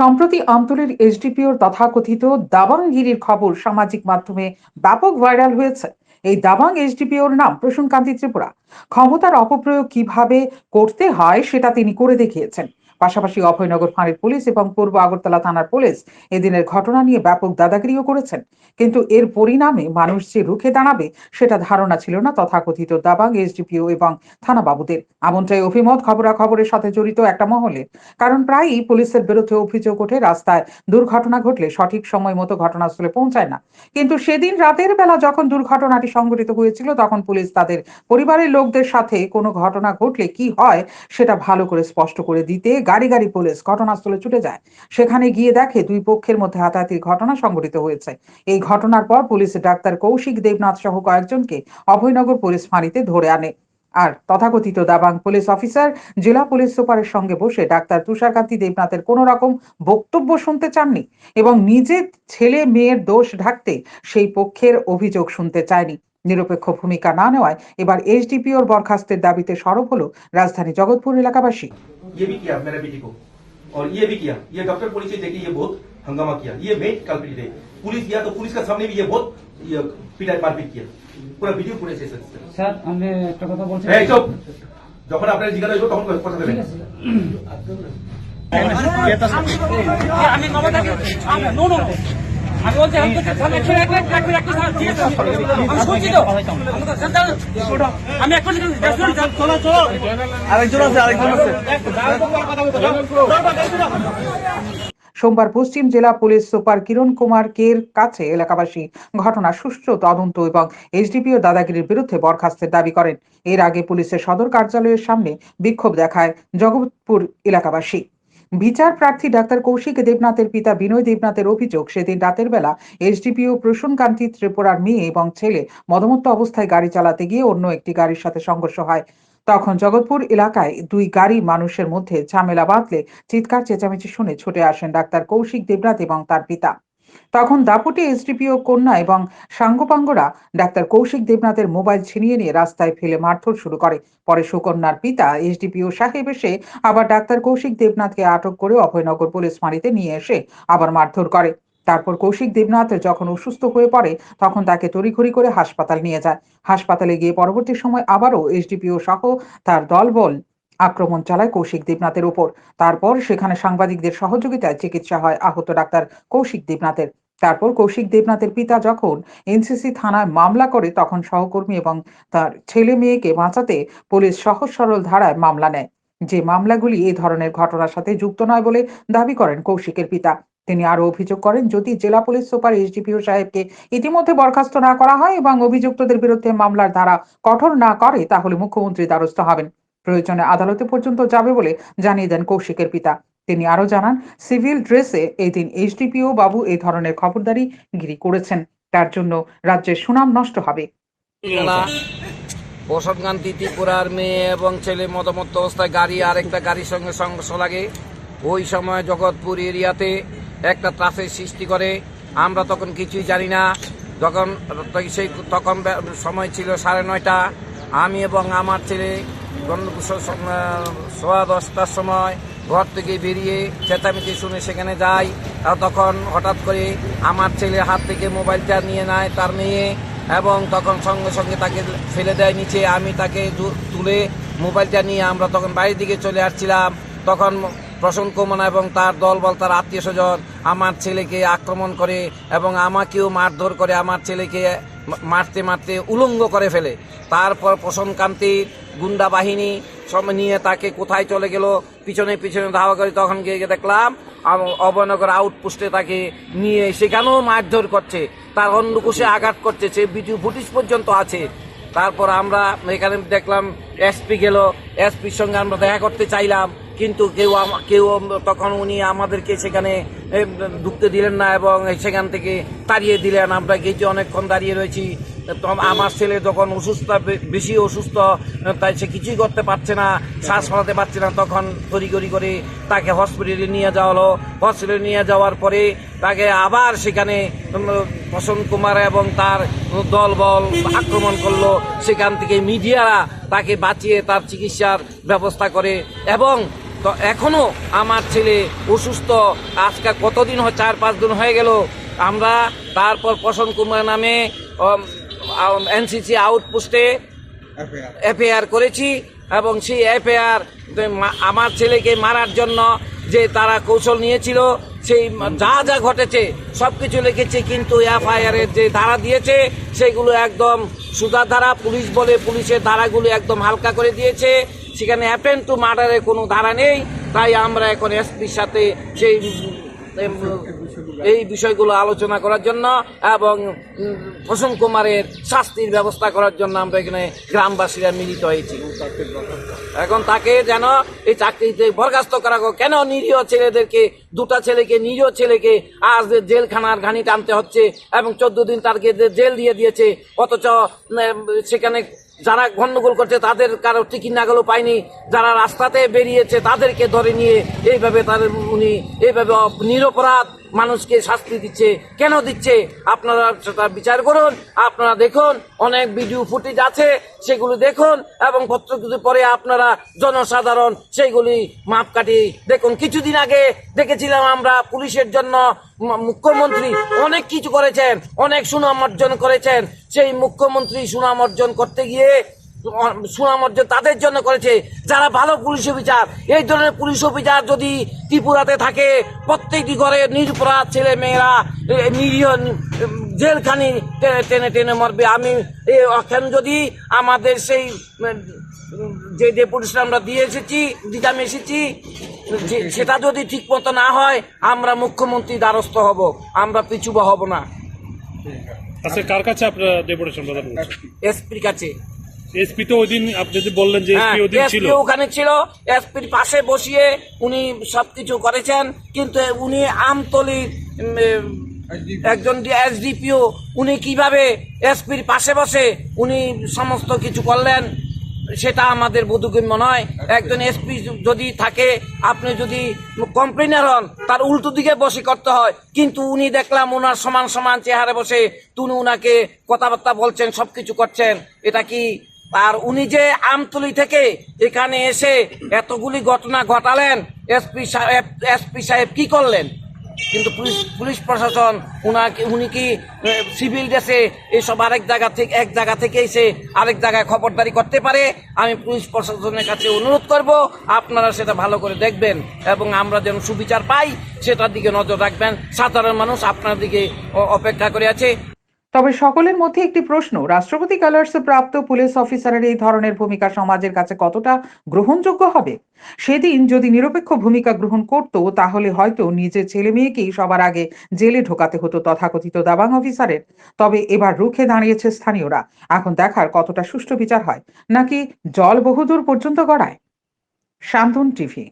সম্প্রতি অন্তরের এসডিপিওর তথাকথিত দাবাংগিরির খবর সামাজিক মাধ্যমে ব্যাপক ভাইরাল হয়েছে। এই দাবাং এসডিপিওর নাম প্রসূন কান্তি ত্রিপুরা। ক্ষমতার অপপ্রয়োগ কীভাবে করতে হয় সেটা তিনি করে দেখিয়েছেন। পাশাপাশি অভয়নগর ফাঁড়ির পুলিশ এবং পূর্ব আগরতলা থানার পুলিশ এদিনের ঘটনা নিয়ে ব্যাপক দাদাগিরিও করেছেন। কিন্তু এর পরিণামে মানুষ যে রুখে দাঁড়াবে, সেটা ধারণা ছিল না তথাকথিত দাবাং, এসডিপিও এবং থানাবাবুদের। এমনটাই অভিমত, খবরাখবরের সাথে জড়িত একটা মহলের কারণ প্রায়ই পুলিশের বিরুদ্ধে অভিযোগ ওঠে, রাস্তায় দুর্ঘটনা ঘটলে সঠিক সময় মতো ঘটনাস্থলে পৌঁছায় না। কিন্তু সেদিন রাতের বেলা যখন দুর্ঘটনাটি সংঘটিত হয়েছিল, তখন পুলিশ তাদের পরিবারের লোকদের সাথে কোনো ঘটনা ঘটলে কি হয়, সেটা ভালো করে স্পষ্ট করে দিতে গাড়ি গাড়ি পুলিশ ঘটনাস্থলে ছুটে যায়। সেখানে গিয়ে দেখে দুই পক্ষের মধ্যে হাতাহাতির ঘটনা সংঘটিত হয়েছে। এই ঘটনার পর পুলিশ ডাক্তার কৌশিক দেবনাথ সহ কয়েকজনকে অভয়নগর পুলিশ ফাঁড়িতে ধরে আনে। আর তথাকথিত দাবাং পুলিশ অফিসার, জেলা পুলিশ সুপারের সঙ্গে বসে ডাক্তার তুষারকান্তি দেবনাথের কোনো রকম বক্তব্য শুনতে চাননি এবং নিজের ছেলে মেয়ের দোষ ঢাকতে সেই পক্ষের অভিযোগ শুনতে চায়নি। নিরপেক্ষ ভূমিকা না নেওয়ায় এবার এসডিপিওর বরখাস্তের দাবিতে সরব হলো রাজধানী জগৎপুর এলাকাবাসী ये भी किया मेरे बेटी को और ये भी किया ये डॉक्टर पुलिस से देखिए ये बहुत हंगामा किया ये मेन कल्प्रिट है पुलिस गया तो पुलिस का सामने भी ये बहुत ये पिटाई मारपीट किया পুরো ভিডিও করেছে স্যার স্যার আমি একটা কথা বলছি এই চুপ যখন আপনার জিজ্ঞাসা হইব তখন কথা দেবেন আমি নবদাকে আমি নো নো আমি বলছি আমি বলছি স্যার একটু এক মিনিট এক মিনিট ঠিক আছে আমি শুনছি তো। আমি তো স্যার দাঁড়ান। আমি এক মিনিট দশ মিনিট চলো চলো। আরেকজন আছে আরেকজন আছে। সোমবার পশ্চিম জেলা পুলিশ সুপার কিরণ কুমার কের কাছে এলাকাবাসী ঘটনা সুষ্ঠু তদন্ত এবং এসডিপিও দাদাগিরির বিরুদ্ধে বরখাস্তের দাবি করেন। এর আগে পুলিশের সদর কার্যালয়ের সামনে বিক্ষোভ দেখায় জগৎপুর এলাকাবাসী। বিচার প্রার্থী ডাক্তার কৌশিক দেবনাথের পিতা বিনয় দেবনাথের অভিযোগ, সেদিন রাতের বেলা এসডিপিও প্রসূন কান্তি ত্রিপুরার মেয়ে এবং ছেলে মদমত্ত অবস্থায় গাড়ি চালাতে গিয়ে অন্য একটি গাড়ির সাথে সংঘর্ষ হয়। তখন জগৎপুর এলাকায় দুই গাড়ি মানুষের মধ্যে ঝামেলা বাঁধলে চিৎকার চেঁচামেচি শুনে ছুটে আসেন ডাক্তার কৌশিক দেবনাথ এবং তার পিতা। তখন দাপুটে এসডিপিও কন্যা এবং সাঙ্গপাঙ্গরা ডাক্তার কৌশিক দেবনাথের মোবাইল ছিনিয়ে নিয়ে রাস্তায় ফেলে মারধর শুরু করে। পরে সুকন্যার পিতা এসডিপিও সাহেব এসে আবার ডাক্তার কৌশিক দেবনাথকে আটক করে অভয়নগর পুলিশ ফাঁড়িতে নিয়ে এসে আবার মারধর করে। তারপর কৌশিক দেবনাথ যখন অসুস্থ হয়ে পড়ে, তখন তাকে তড়িঘড়ি করে হাসপাতাল নিয়ে যায়। হাসপাতালে গিয়ে পরবর্তী সময় আবারও এসডিপিও সহ তার দলবল আক্রমণ চালায় কৌশিক দেবনাথের উপর। তারপর সেখানে সাংবাদিকদের সহযোগিতায় চিকিৎসা হয় আহত ডাক্তার কৌশিক দেবনাথের। তারপর কৌশিক দেবনাথের পিতা যখন এনসিসি থানায় মামলা করে, তখন সহকর্মী এবং তার ছেলে মেয়েকে বাঁচাতে পুলিশ সহজ সরল ধারায় মামলা নেয়। যে মামলাগুলি এই ধরনের ঘটনার সাথে যুক্ত নয় বলে দাবি করেন কৌশিকের পিতা। তিনি আরও অভিযোগ করেন, যদি জেলা পুলিশ সুপার এসডিপিও সাহেবকে ইতিমধ্যে বরখাস্ত না করা হয় এবং অভিযুক্তদের বিরুদ্ধে মামলার ধারা কঠোর না করে, তাহলে মুখ্যমন্ত্রী দ্বারস্থ হবেন। প্রয়োজনে আদালতে পর্যন্ত যাবে বলে জানিয়ে দেন কৌশিকের পিতা। তিনি আরও জানান, সিভিল ড্রেসে এই দিন এইচডিপিও বাবু এই ধরনের খবরদারি গিরি করেছেন। তার জন্য রাজ্যের সুনাম নষ্ট হবে। জেলা বসতগান্তি ত্রিপুরার মেয়ে এবং ছেলে মদমত্ত অবস্থায় গাড়ি আরেকটা গাড়ির সঙ্গে সংঘর্ষ লাগে। ওই সময় জগৎপুর এরিয়াতে একটা ট্রাফিক সৃষ্টি করে। আমরা তখন কিছুই জানি না। যখন, সেই, তখন সময় ছিল সাড়ে নয়টা। আমি এবং আমার ছেলে সোয়া দশটার সময় ঘর থেকে বেরিয়ে চেঁচামেচি শুনে সেখানে যাই আর তখন হঠাৎ করে আমার ছেলে হাত থেকে মোবাইলটা নিয়ে নেয় তার মেয়ে এবং তখন সঙ্গে সঙ্গে তাকে ফেলে দেয় নিচে। আমি তাকে তুলে মোবাইলটা নিয়ে আমরা তখন বাড়ির দিকে চলে আসছিলাম। তখন প্রসন্ন কুমার এবং তার দলবল তার আত্মীয় স্বজন, আমার ছেলেকে আক্রমণ করে এবং আমাকেও মারধর করে, আমার ছেলেকে মারতে মারতে উলঙ্গ করে ফেলে। তারপর প্রসন্ন কান্তির গুন্ডা বাহিনী সব নিয়ে তাকে কোথায় চলে গেল, পিছনে পিছনে ধাওয়া করে তখন গিয়ে দেখলাম অভয়নগর আউটপোস্টে তাকে নিয়ে সেখানেও মারধর করছে। তার অন্ডকুশে আঘাত করছে, সে ভিডিও ফুটেজ পর্যন্ত আছে। তারপর আমরা এখানে দেখলাম এসপি গেল এসপির সঙ্গে আমরা দেখা করতে চাইলাম। কিন্তু কেউ কেউ তখন উনি আমাদেরকে সেখানে ঢুকতে দিলেন না এবং সেখান থেকে তাড়িয়ে দিলেন। আমরা গেটে অনেকক্ষণ দাঁড়িয়ে রয়েছি। আমার ছেলে যখন অসুস্থ বেশি অসুস্থ, তাই সে কিছুই করতে পারছে না, শ্বাস ফলাতে পারছে না। তখন তড়িগড়ি করে তাকে হসপিটালে নিয়ে যাওয়া হলো। হসপিটালে নিয়ে যাওয়ার পরে তাকে আবার সেখানে প্রসন্ন কুমার এবং তার দলবল আক্রমণ করল। সেখান থেকে মিডিয়ারা তাকে বাঁচিয়ে তার চিকিৎসার ব্যবস্থা করে এবং তো এখনও আমার ছেলে অসুস্থ। আজকে কতদিন হয়? চার, পাঁচ দিন হয়ে গেল। আমরা তারপর প্রসন কুমার নামে এনসিসি আউটপোস্টে এফআইআর করেছি এবং সেই এফআইআর আমার ছেলেকে মারার জন্য যে তারা কৌশল নিয়েছিল, সেই যা যা ঘটেছে সব কিছু লিখেছে, কিন্তু এফআইআর এর যে ধারা দিয়েছে, সেগুলো একদম সুদা ধারা, পুলিশ বলে পুলিশের ধারাগুলো একদম হালকা করে দিয়েছে। সেখানে অ্যাপেন টু মার্ডারের কোনো ধারা নেই, তাই আমরা এখন এসপির সাথে সেই এই বিষয়গুলো আলোচনা করার জন্য এবং প্রসন্ন কুমারের শাস্তির ব্যবস্থা করার জন্য আমরা এখানে গ্রামবাসীরা মিলিত হয়েছি। এখন তাকে যেন এই চাকরিতে বরখাস্ত করা কেন নিরীহ ছেলেদেরকে, দুটা ছেলেকে, নিরীহ ছেলেকে আজ জেলখানার ঘানি টানতে হচ্ছে এবং চোদ্দ দিন তারকে জেল দিয়ে দিয়েছে, অথচ সেখানে যারা গন্ডগোল করছে, তাদের কারও টিকিট না গেলেও পায়নি। যারা রাস্তাতে বেরিয়েছে, তাদেরকে ধরে নিয়ে এইভাবে তাদের উনি এইভাবে নিরপরাধ মানুষকে শাস্তি দিচ্ছে। কেন দিচ্ছে? আপনারা সেটা বিচার করুন। আপনারা দেখুন, অনেক ভিডিও ফুটেজ আছে, সেগুলো দেখুন এবং পত্রগুলি পরে আপনারা জনসাধারণ সেইগুলি মাপ কাটি দেখুন। কিছুদিন আগে দেখেছিলাম আমরা পুলিশের জন্য মুখ্যমন্ত্রী অনেক কিছু করেছেন, অনেক সুনাম অর্জন করেছেন। সেই মুখ্যমন্ত্রী সুনাম অর্জন করতে গিয়ে সুনাম অর্জন তাদের জন্য করেছে। যারা ভালো পুলিশ অফিসার এই ধরনের পুলিশ অফিসার যদি ত্রিপুরাতে থাকে প্রত্যেকটি ঘরে নিরপরাধ ছেলে মেয়েরা নিরীহ জেলখানি টেনে টেনে টেনে মরবে। আমি এখন যদি আমাদের সেই যে যে ডেপুটেশন আমরা দিয়ে এসেছি দিতাম এসেছি সেটা যদি ঠিক মতো না হয় আমরা মুখ্যমন্ত্রী দ্বারস্থ হব। আমরা পিছুবা হব না। আচ্ছা কার কাছে আপনারা ডেপুটেশন এসপির কাছে। এসপি তো ওই দিন আপনি যদি বললেন যে এসপি ওই দিন ছিল। ওখানে ছিল এসপির পাশে বসিয়ে উনি সবকিছু করেছেন কিন্তু উনি আমতলি একজন এসডিপিও উনি কীভাবে এসপির পাশে বসে উনি সমস্ত কিছু করলেন সেটা আমাদের বোধগম্য নয়। একজন এসপি যদি থাকে আপনি যদি কমপ্লেনার হন তার উল্টো দিকে বসে করতে হয়। কিন্তু উনি দেখলাম ওনার সমান সমান চেহারে বসে তুমি উনাকে কথাবার্তা বলছেন সবকিছু করছেন। এটা কি আর উনি যে আমতলি থেকে এখানে এসে এতগুলি ঘটনা ঘটালেন, এসপি সাহেব এসপি সাহেব কি করলেন? কিন্তু পুলিশ পুলিশ প্রশাসন, উনাকে উনি কি সিভিল ড্রেসে এসব আরেক জায়গা থেকে এক জায়গা থেকে এসে আরেক জায়গায় খবরদারি করতে পারে? আমি পুলিশ প্রশাসনের কাছে অনুরোধ করব, আপনারা সেটা ভালো করে দেখবেন এবং আমরা যেন সুবিচার পাই, সেটার দিকে নজর রাখবেন। সাধারণ মানুষ আপনার দিকে অপেক্ষা করে আছে। তবে সকলের মধ্যে একটি প্রশ্ন, রাষ্ট্রপতি কালার্সে প্রাপ্ত পুলিশ অফিসারের এই ধরনের ভূমিকা সমাজের কাছে কতটা গ্রহণযোগ্য হবে? সেদিন যদি নিরপেক্ষ ভূমিকা গ্রহণ করত, তাহলে হয়তো নিজের ছেলে মেয়েকেই সবার আগে জেলে ঢোকাতে হতো তথাকথিত দাবাং অফিসারের। তবে এবার রুখে দাঁড়িয়েছে স্থানীয়রা। এখন দেখার কতটা সুষ্ঠু বিচার হয়, নাকি জল বহুদূর পর্যন্ত গড়ায়? শান্তন টিভি